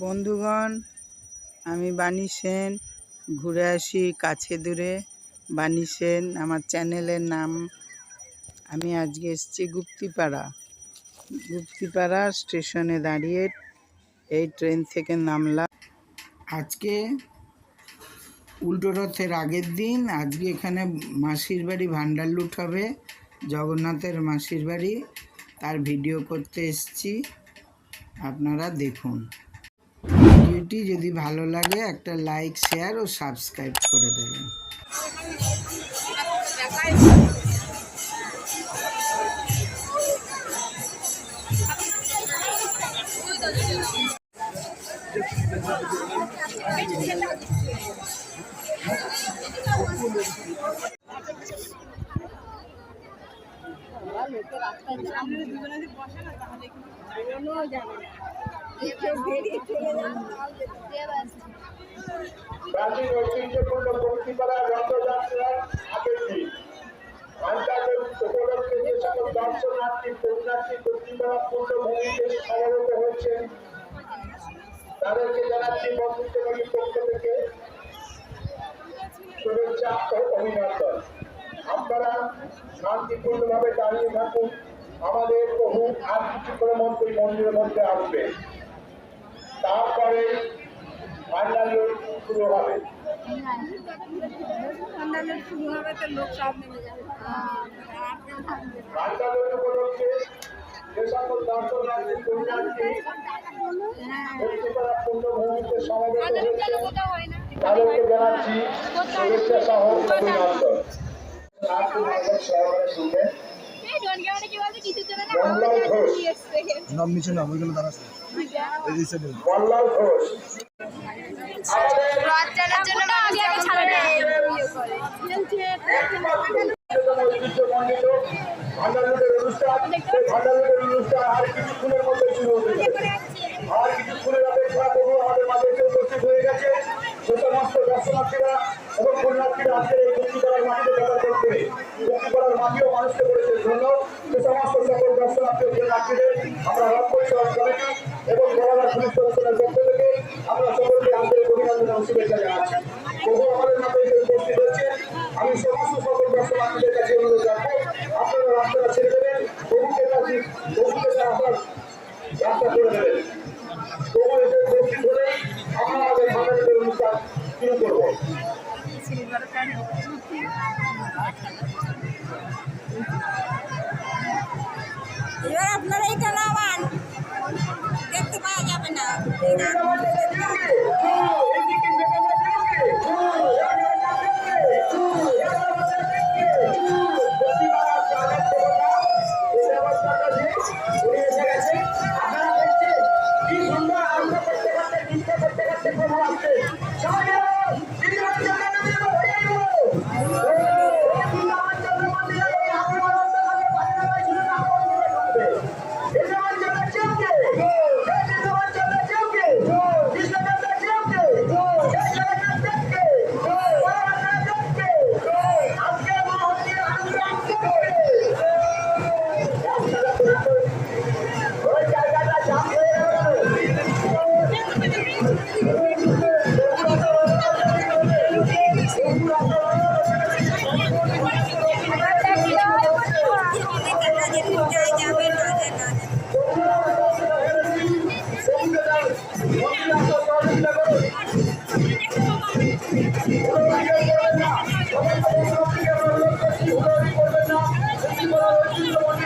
বন্ধুগণ, আমি বাণী সেন, ঘুরে আসি কাছে দূরে। বাণী সেন, আমার চ্যানেলের নাম। আমি আজকে এসেছি গুপ্তিপাড়া। গুপ্তিপাড়া স্টেশনে দাঁড়িয়ে এই ট্রেন থেকে নামলাম। আজকে উল্টো রথের আগের দিন, আজকে এখানে মাসির বাড়ি ভান্ডার লুট হবে। জগন্নাথের মাসির বাড়ি। তার ভিডিও করতে এসেছি। আপনারা দেখুন। ভিডিওটি যদি ভালো লাগে একটা লাইক শেয়ার ও সাবস্ক্রাইব করে দেবেন। প্রাচীন ঐতিহ্যপূর্ণ পঙ্ক্তিপাড়া রথযাত্রার দিন আন্তর্জাতিক উপলক্ষে যে সকল দর্শনার্থী পুণ্যার্থী পঙ্ক্তিপাড়া পূর্ণভূমিতে সমবেত হয়েছেন, তাদেরকে জানাচ্ছি বন্ধুত্ববাড়ির পক্ষ থেকে শুভেচ্ছা ও অভিনন্দন। থাকুন। আমাদের বহু আর কিছুক্ষণের মধ্যে মন্দিরের মধ্যে আসবে। শুরু হবে শুরু হবে তো লোক সব নেমে যাবে ফাইনাল উপলক্ষে যে সকল দর্শনার্থী পুণ্যার্থী পূর্ণভূমিতে সমবেত হয়েছে তাদেরকে জানাচ্ছি শুভেচ্ছা সহ অভিনন্দন মল্লাল ঘোষ। নাম নিচে নাম ওইগুলো দাঁড়াচ্ছে এই সাইডে মল্লাল ঘোষ আমাদের আগে আগে ছাড়া আর কিছুক্ষণের অপেক্ষা তবু আমাদের মাঝে উপস্থিত হয়ে গেছে সে সমস্ত দর্শনার্থীরা এবং পুণ্যার্থীরা আজকের এই মুক্তিপাড়ার মাটিতে ব্যবহার করতে মুক্তিপাড়ার মাটিও মানুষকে করেছে ধন্য সে সমস্ত সকল দর্শনার্থী ও পুণ্যার্থীদের আমরা রথ পরিষদ কমিটি এবং বড়রা পুলিশ প্রশাসনের পক্ষ থেকে আমরা সকলকে আন্তরিক অভিনন্দন আছে জানাচ্ছি আমাদের Thank you.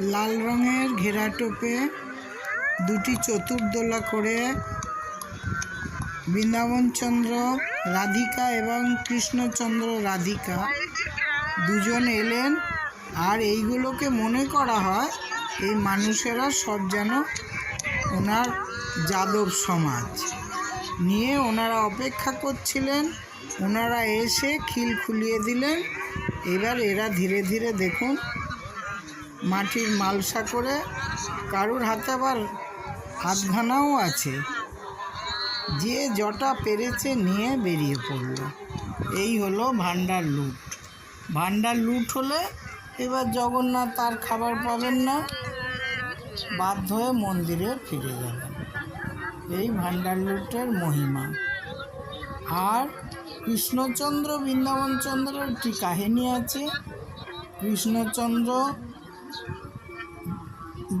লাল রঙের ঘেরা টোপে দুটি চতুর্দোলা করে বৃন্দাবনচন্দ্র রাধিকা এবং কৃষ্ণচন্দ্র রাধিকা দুজন এলেন। আর এইগুলোকে মনে করা হয় এই মানুষেরা সব যেন ওনার যাদব সমাজ। নিয়ে ওনারা অপেক্ষা করছিলেন, ওনারা এসে খিল খুলিয়ে দিলেন। এবার এরা ধীরে ধীরে দেখুন মাটির মালসা করে কারুর হাতে আবার হাতঘানাও আছে। যে জটা পেরেছে নিয়ে বেরিয়ে পড়ল। এই হলো ভান্ডার লুট। ভান্ডার লুট হলে এবার জগন্নাথ আর খাবার পাবেন না। বাধ্য হয়ে মন্দিরে ফিরে যাবেন। এই ভান্ডার লুটের মহিমা। আর কৃষ্ণচন্দ্র বৃন্দাবনচন্দ্রের একটি কাহিনী আছে। কৃষ্ণচন্দ্র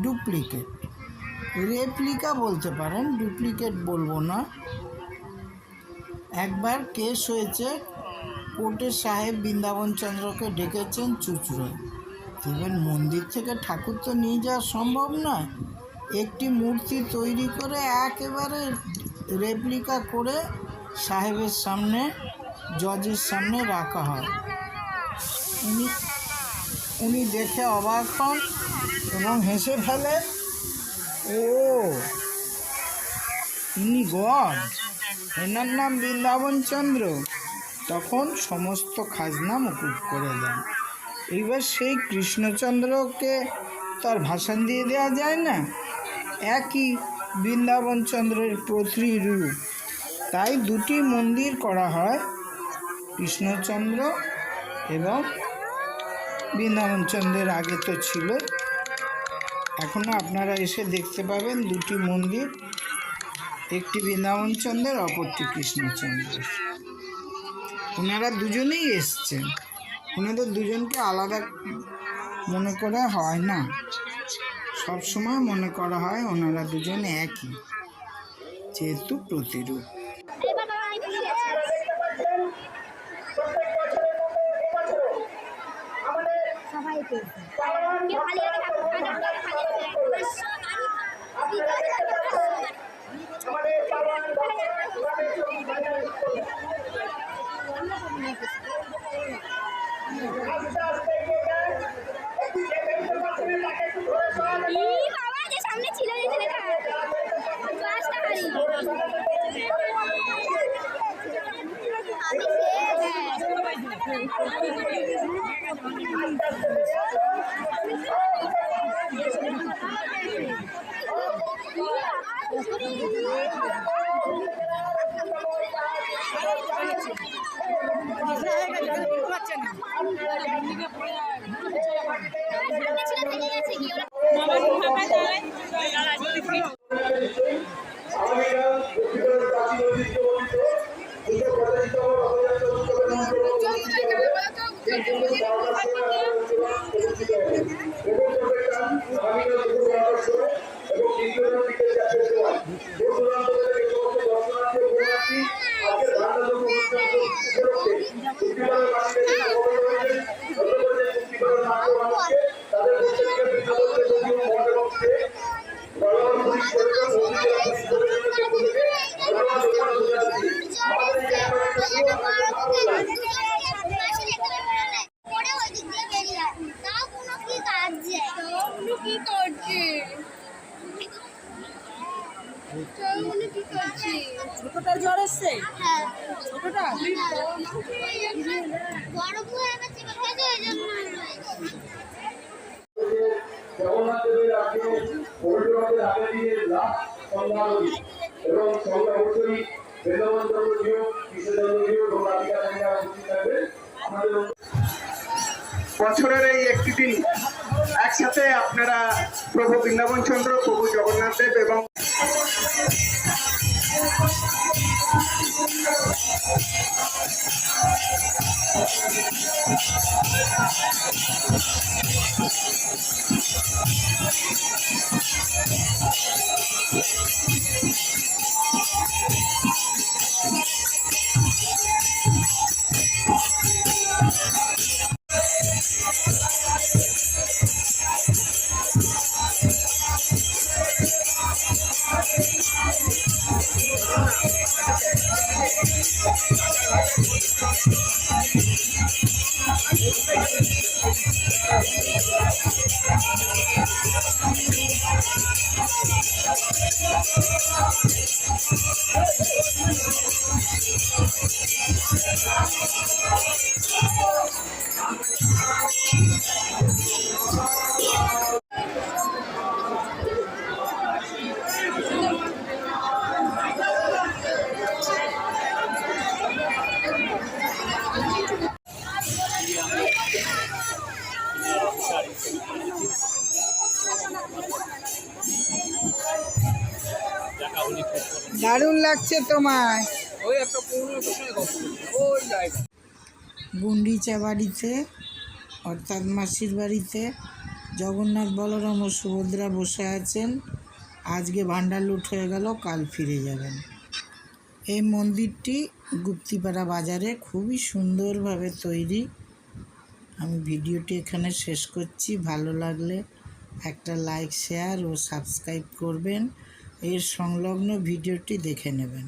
ডুপ্লিকেট রেপ্লিকা বলতে পারেন ডুপ্লিকেট বলব না। একবার কেস হয়েছে, কোর্টের সাহেব বৃন্দাবন চন্দ্রকে ডেকেছেন চুচড়োয়। এবার মন্দির থেকে ঠাকুর তো নিয়ে যাওয়া সম্ভব নয়। একটি মূর্তি তৈরি করে একেবারে রেপ্লিকা করে সাহেবের সামনে জজের সামনে রাখা হয়। উনি উনি দেখে অবাক হন এবং হেসে ফেলে ও, ইনি গড। এনার নাম বৃন্দাবন চন্দ্র। তখন সমস্ত খাজনা মুকুব করে দেন। এইবার সেই কৃষ্ণচন্দ্রকে তার ভাষণ দিয়ে দেওয়া যায় না? একই বৃন্দাবন চন্দ্রের প্রতিরূপ তাই দুটি মন্দির করা হয়, কৃষ্ণচন্দ্র এবং বৃন্দাবন চন্দ্রের আগে তো ছিল। এখনও আপনারা এসে দেখতে পাবেন দুটি মন্দির, একটি বৃন্দাবন চন্দ্রের, অপরটি কৃষ্ণচন্দ্রের ওনারা দুজনেই এসছেন। ওনাদের দুজনকে আলাদা মনে করা হয় না। সব সময় মনে করা হয় ওনারা দুজন একই, যেহেতু প্রতিরূপ এবার বাবা আমি খুশি আছি প্রত্যেক বছরের মতো এবছরও আমাদের সবাই পেয়েছে পালন কেউ খালি হাতে ঠাকুর খালি হাতে খালি হাতে আমাদের পালন গ্রামের আস্তে আস্তে এগিয়ে যান একটু দেখে নিতে পারছেন তাকে একটু ধরে সরানো ই বাবা যে সামনে ছিল এই যে লেখা ক্লাসটা হারি আমি সামনে দিয়ে লাভ সংগ্রামী এবং বছরের এই একটি দিন একসাথে আপনারা প্রভু বৃন্দাবন চন্দ্র প্রভু জগন্নাথ দেব এবং দারুণ লাগছে তোমায় ওই একটা গুন্ডিচা বাড়িতে অর্থাৎ মাসির বাড়িতে জগন্নাথ বলরাম ও সুভদ্রা বসে আছেন। আজকে ভান্ডার লুট হয়ে গেল কাল ফিরে যাবেন। এই মন্দিরটি গুপ্তিপাড়া বাজারে খুবই সুন্দরভাবে তৈরি। আমি ভিডিওটি এখানে শেষ করছি। ভালো লাগলে একটা লাইক শেয়ার ও সাবস্ক্রাইব করবেন। এর সংলগ্ন ভিডিওটি দেখে নেবেন।